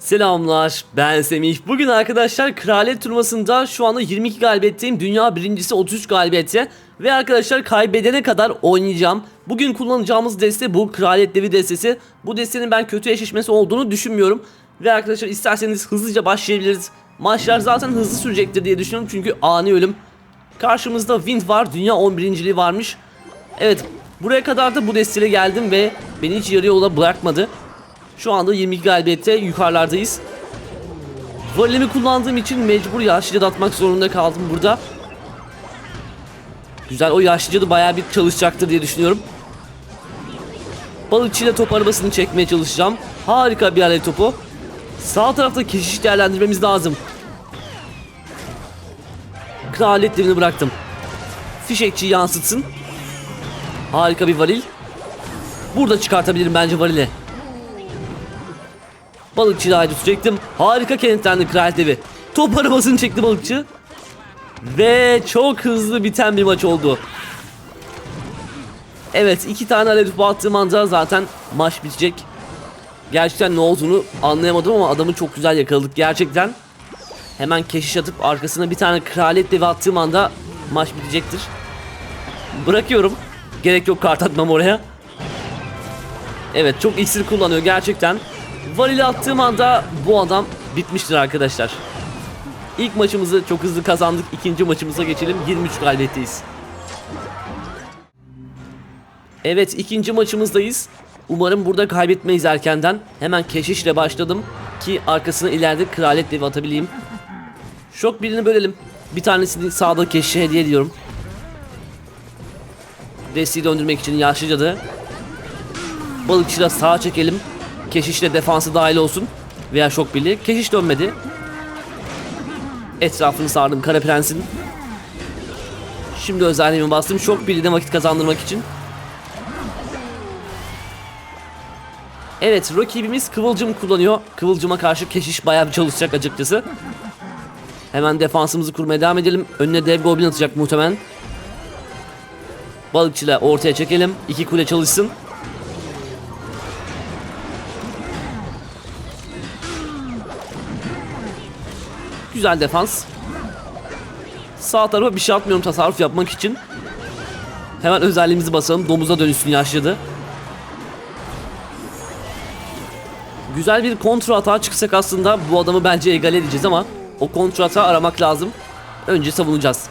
Selamlar ben Semih. Bugün arkadaşlar kraliyet turnuvasında şu anda 22 galibiyetteyim. Dünya birincisi 33 galibiyette. Ve arkadaşlar kaybedene kadar oynayacağım. Bugün kullanacağımız deste bu kraliyet devi destesi. Bu destenin ben kötü eşleşmesi olduğunu düşünmüyorum. Ve arkadaşlar isterseniz hızlıca başlayabiliriz. Maçlar zaten hızlı sürecektir diye düşünüyorum çünkü ani ölüm. Karşımızda Wind var. Dünya 11.liği varmış. Evet buraya kadar da bu desteyle geldim ve beni hiç yarı yola bırakmadı. Şu anda 22 galibiyette yukarılardayız. Volemi kullandığım için mecbur yaşlıca atmak zorunda kaldım burada. Güzel o yaşlıca da bayağı bir çalışacaktır diye düşünüyorum. Balıkçıyla top arabasını çekmeye çalışacağım. Harika bir alev topu. Sağ tarafta keşiş değerlendirmemiz lazım. Kraliyet devini bıraktım. Fişekçiyi yansıtsın. Harika bir varil. Burada çıkartabilirim bence varili. Balıkçı haydi çektim. Harika kenetlendi kraliyet devi. Top arabasını çekti balıkçı. Ve çok hızlı biten bir maç oldu. Evet iki tane alev topu attığım anda zaten maç bitecek. Gerçekten ne olduğunu anlayamadım ama adamı çok güzel yakaladık gerçekten. Hemen keşiş atıp arkasına bir tane kraliyet devi attığım anda maç bitecektir. Bırakıyorum. Gerek yok kart atmam oraya. Evet çok iksir kullanıyor gerçekten. Varili attığım anda bu adam bitmiştir arkadaşlar. İlk maçımızı çok hızlı kazandık. İkinci maçımıza geçelim. 23 galibiyetteyiz. Evet ikinci maçımızdayız. Umarım burada kaybetmeyiz erkenden. Hemen keşişle başladım ki arkasına ileride kraliyet devi atabileyim. Şok birini bölelim. Bir tanesini sağda keşişe hediye ediyorum. Desteği döndürmek için yaşlı cadı. Balıkçıyla sağa çekelim. Keşişle defansı dahil olsun. Veya şok birliği. Keşiş dönmedi. Etrafını sardım Kara Prens'in. Şimdi özelliğimi bastım. Şok birliğine vakit kazandırmak için. Evet rakibimiz Kıvılcım kullanıyor. Kıvılcıma karşı keşiş bayağı bir çalışacak açıkçası. Hemen defansımızı kurmaya devam edelim. Önüne dev goblin atacak muhtemelen. Balıkçıyla ortaya çekelim. İki kule çalışsın. Güzel defans. Sağ tarafa bir şey atmıyorum tasarruf yapmak için. Hemen özelliğimizi basalım. Domuza dönüşsün yaşladı. Güzel bir kontra hata çıksak aslında bu adamı bence egale edeceğiz ama o kontra hata aramak lazım. Önce savunacağız.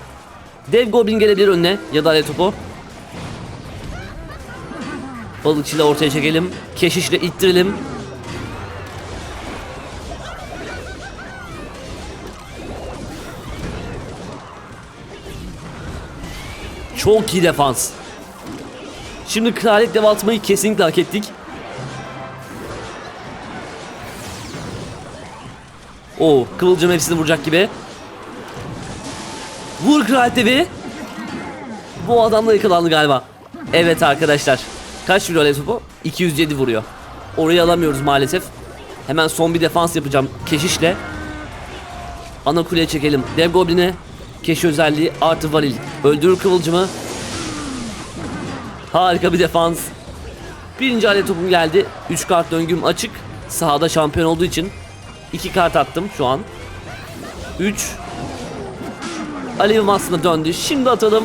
Dev Goblin gelebilir önüne ya da ale topu. Balıkçıyla ortaya çekelim. Keşişle ittirelim. Çok iyi defans. Şimdi kraliyet dev atmayı kesinlikle hak ettik. Oo, kıvılcım hepsini vuracak gibi. Vur kraliyet devi. Bu adamla yakalandı galiba. Evet arkadaşlar. Kaç vuruyor alev topu? 207 vuruyor. Orayı alamıyoruz maalesef. Hemen son bir defans yapacağım keşişle. Ana kuleye çekelim. Dev Goblin'e keşi özelliği artı varil. Öldürür kıvılcımı. Harika bir defans. Birinci alet topum geldi. 3 kart döngüm açık. Sahada şampiyon olduğu için 2 kart attım şu an. 3 Alevim aslında döndü. Şimdi atalım.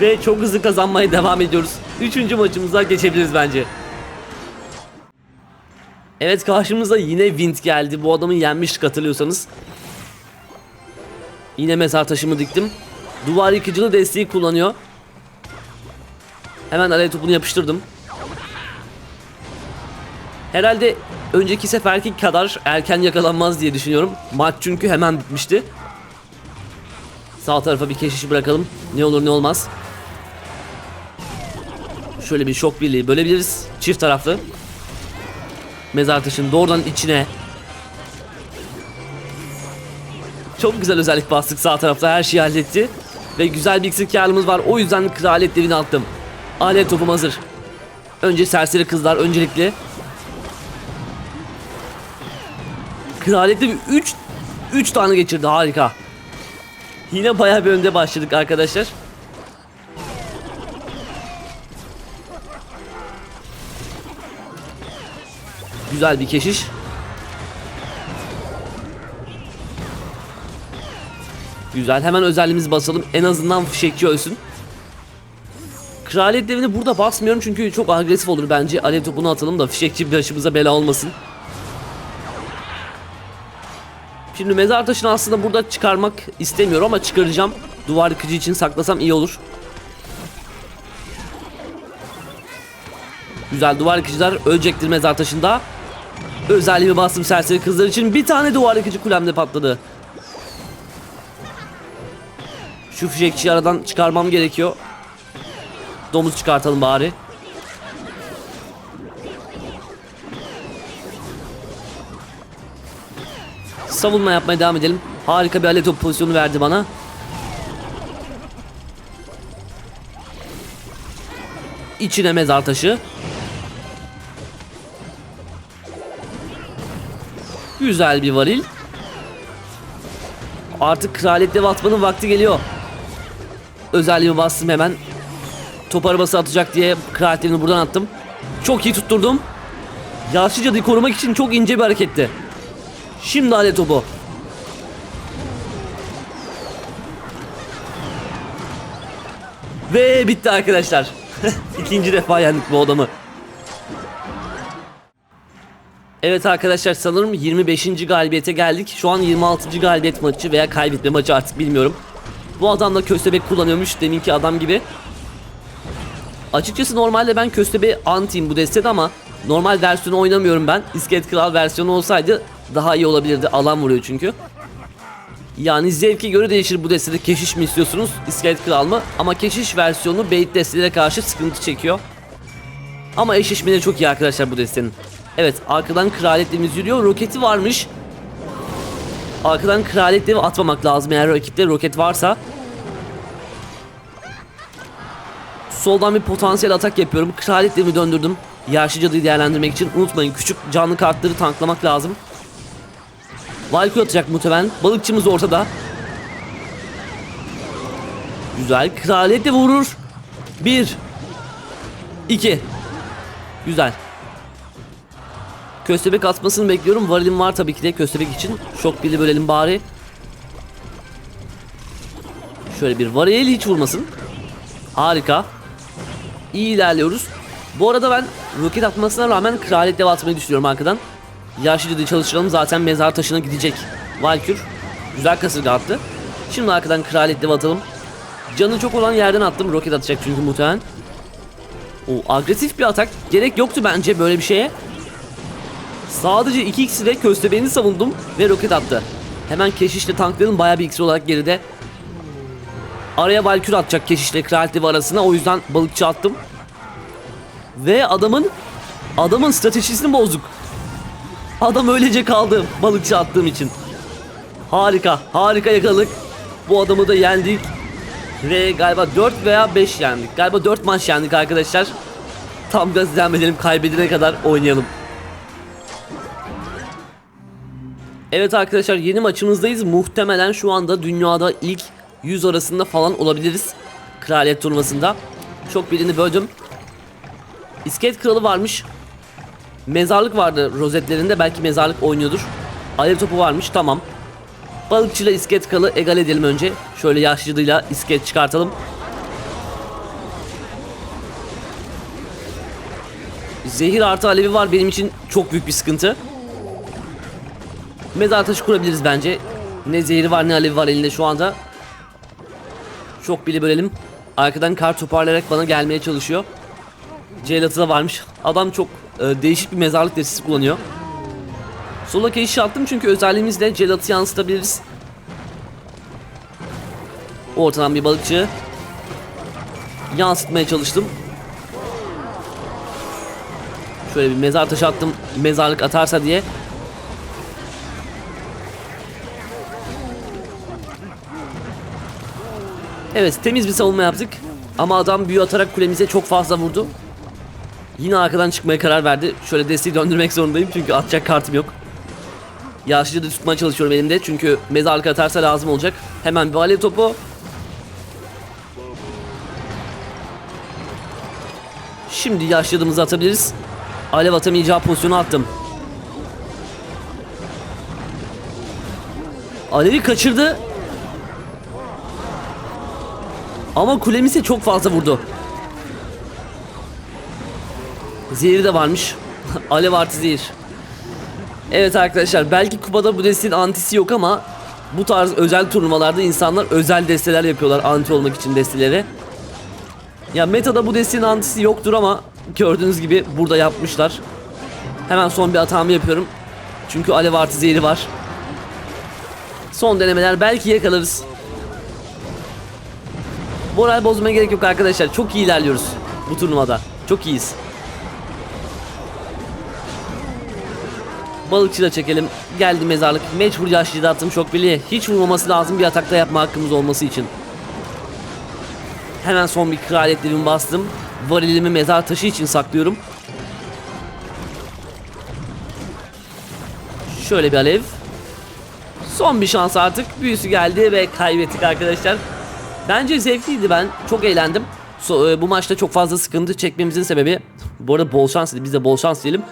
Ve çok hızlı kazanmaya devam ediyoruz. Üçüncü maçımıza geçebiliriz bence. Evet karşımıza yine Wind geldi. Bu adamı yenmiştik hatırlıyorsanız. Yine mezar taşımı diktim. Duvar yıkıcılı desteği kullanıyor. Hemen alev topunu yapıştırdım. Herhalde önceki seferki kadar erken yakalanmaz diye düşünüyorum. Maç çünkü hemen bitmişti. Sağ tarafa bir keşiş bırakalım. Ne olur ne olmaz. Şöyle bir şok birliği bölebiliriz. Çift taraflı. Mezar taşının doğrudan içine. Çok güzel özellik bastık sağ tarafta her şeyi halletti. Ve güzel bir iksir karlımız var. O yüzden kraliyet devini attım. Alet topum hazır. Önce serseri kızlar öncelikli. Kraliyet devi 3 3 tane geçirdi harika. Yine bayağı bir önde başladık arkadaşlar. Güzel bir keşiş. Güzel hemen özelliğimizi basalım. En azından fişekçi ölsün. Kraliyet devini burada basmıyorum çünkü çok agresif olur bence. Alev topunu atalım da fişekçi başımıza bela olmasın. Şimdi mezar taşını aslında burada çıkarmak istemiyorum ama çıkaracağım. Duvar yıkıcı için saklasam iyi olur. Güzel duvar yıkıcılar ölecektir mezar taşında. Özelliğimi bastım serseri kızlar için. Bir tane duvar yıkıcı kulemde patladı. Şu fişekçiyi aradan çıkarmam gerekiyor. Domuz çıkartalım bari. Savunma yapmaya devam edelim. Harika bir alet pozisyonu verdi bana. İçine mezar taşı. Güzel bir varil. Artık kraliyet dev atmanın vakti geliyor. Özelliğimi bastım hemen. Top arabası atacak diye kraliyetlerini buradan attım. Çok iyi tutturdum. Yaşlı cadıyı korumak için çok ince bir hareketti. Şimdi alet topu. Ve bitti arkadaşlar. İkinci defa yendik bu adamı. Evet arkadaşlar sanırım 25. galibiyete geldik. Şu an 26. galibiyet maçı veya kaybetme maçı artık bilmiyorum. Bu adam da köstebek kullanıyormuş deminki adam gibi. Açıkçası normalde ben köstebeği antiyim bu destede ama normal versiyonu oynamıyorum ben. İskelet Kral versiyonu olsaydı daha iyi olabilirdi. Alan vuruyor çünkü. Yani zevke göre değişir bu destede keşiş mi istiyorsunuz İskelet Kral mı? Ama keşiş versiyonu bait destelere karşı sıkıntı çekiyor. Ama eşleşmeleri çok iyi arkadaşlar bu destenin. Evet arkadan kraliyetlerimiz yürüyor. Roketi varmış. Arkadan kraliyetleri atmamak lazım eğer rakipte roket varsa. Soldan bir potansiyel atak yapıyorum. Kraliyetlerimi döndürdüm. Yaşlı cadıyı değerlendirmek için. Unutmayın küçük canlı kartları tanklamak lazım. Valkyrie atacak muhtemelen. Balıkçımız ortada. Güzel. Kraliyet de vurur. Bir. iki. Güzel. Köstebek atmasını bekliyorum. Varilim var tabii ki de köstebek için. Şok bili bölelim bari. Şöyle bir varil hiç vurmasın. Harika. İyi ilerliyoruz. Bu arada ben roket atmasına rağmen kraliyet dev atmayı düşünüyorum arkadan. Yaşlıca çalıştıralım zaten mezar taşına gidecek. Valkür güzel kasırga attı. Şimdi arkadan kraliyet dev atalım. Canı çok olan yerden attım. Roket atacak çünkü muhtemelen. O agresif bir atak. Gerek yoktu bence böyle bir şeye. Sadece 2 x ile köstebeğini savundum ve roket attı. Hemen keşişle tankların bayağı bir iksir olarak geride. Araya Valkür atacak keşişle kraliyet devi arasına o yüzden balıkçı attım. Ve adamın adamın stratejisini bozduk. Adam öylece kaldı balıkçı attığım için. Harika, harika yakaladık. Bu adamı da yendik. Ve galiba 4 veya 5 yendik. Galiba 4 maç yendik arkadaşlar. Tam gaz devam edelim kaybedene kadar oynayalım. Evet arkadaşlar yeni maçımızdayız. Muhtemelen şu anda dünyada ilk 100 arasında falan olabiliriz. Kraliyet turnuvasında. Çok birini böldüm. İskelet kralı varmış. Mezarlık vardı rozetlerinde belki mezarlık oynuyordur. Alev topu varmış tamam. Balıkçıyla iskelet kralı egal edelim önce. Şöyle yaşlıdıyla iskelet çıkartalım. Zehir artı alevi var benim için çok büyük bir sıkıntı. Mezar taşı kurabiliriz bence. Ne zehri var ne alevi var elinde şu anda. Çok bile bölelim. Arkadan kar toparlayarak bana gelmeye çalışıyor. Celatı da varmış. Adam çok e, değişik bir mezarlık destesi kullanıyor. Sola keşiş attım çünkü özelliğimizle celatı yansıtabiliriz. Ortadan bir balıkçı. Yansıtmaya çalıştım. Şöyle bir mezar taşı attım. Mezarlık atarsa diye. Evet temiz bir savunma yaptık. Ama adam büyü atarak kulemize çok fazla vurdu. Yine arkadan çıkmaya karar verdi. Şöyle desteği döndürmek zorundayım çünkü atacak kartım yok. Yaşlıca da tutmaya çalışıyorum elimde çünkü mezarlık atarsa lazım olacak. Hemen bir alev topu. Şimdi yaşladığımızı atabiliriz. Alev atamayacağı pozisyonu attım. Alevi kaçırdı. Ama kulemize çok fazla vurdu. Zehri de varmış. Alev artı zehir. Evet arkadaşlar belki kupada bu destenin antisi yok ama bu tarz özel turnuvalarda insanlar özel desteler yapıyorlar anti olmak için desteleri. Ya metada bu destenin antisi yoktur ama gördüğünüz gibi burada yapmışlar. Hemen son bir hatamı yapıyorum. Çünkü alev artı zehri var. Son denemeler belki yakalarız. Moral bozmaya gerek yok arkadaşlar. Çok iyi ilerliyoruz bu turnuvada. Çok iyiyiz. Balıkçı da çekelim. Geldi mezarlık. Mecbur yaşlıyı attım çok belli. Hiç vurmaması lazım bir atakta yapma hakkımız olması için. Hemen son bir kraliyetlerimi bastım. Varilimi mezar taşı için saklıyorum. Şöyle bir alev. Son bir şans artık. Büyüsü geldi ve kaybettik arkadaşlar. Bence zevkliydi ben. Çok eğlendim. So- e, bu maçta çok fazla sıkıntı çekmemizin sebebi bu arada bol şans dedi. Biz de bol şans diyelim.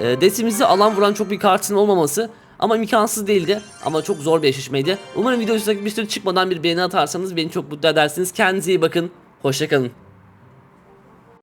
E, desimizi alan vuran çok bir kartın olmaması ama imkansız değildi. Ama çok zor bir eşleşmeydi. Umarım video hoşuna gitmiştir. Çıkmadan bir beğeni atarsanız beni çok mutlu edersiniz. Kendinize iyi bakın. Hoşçakalın.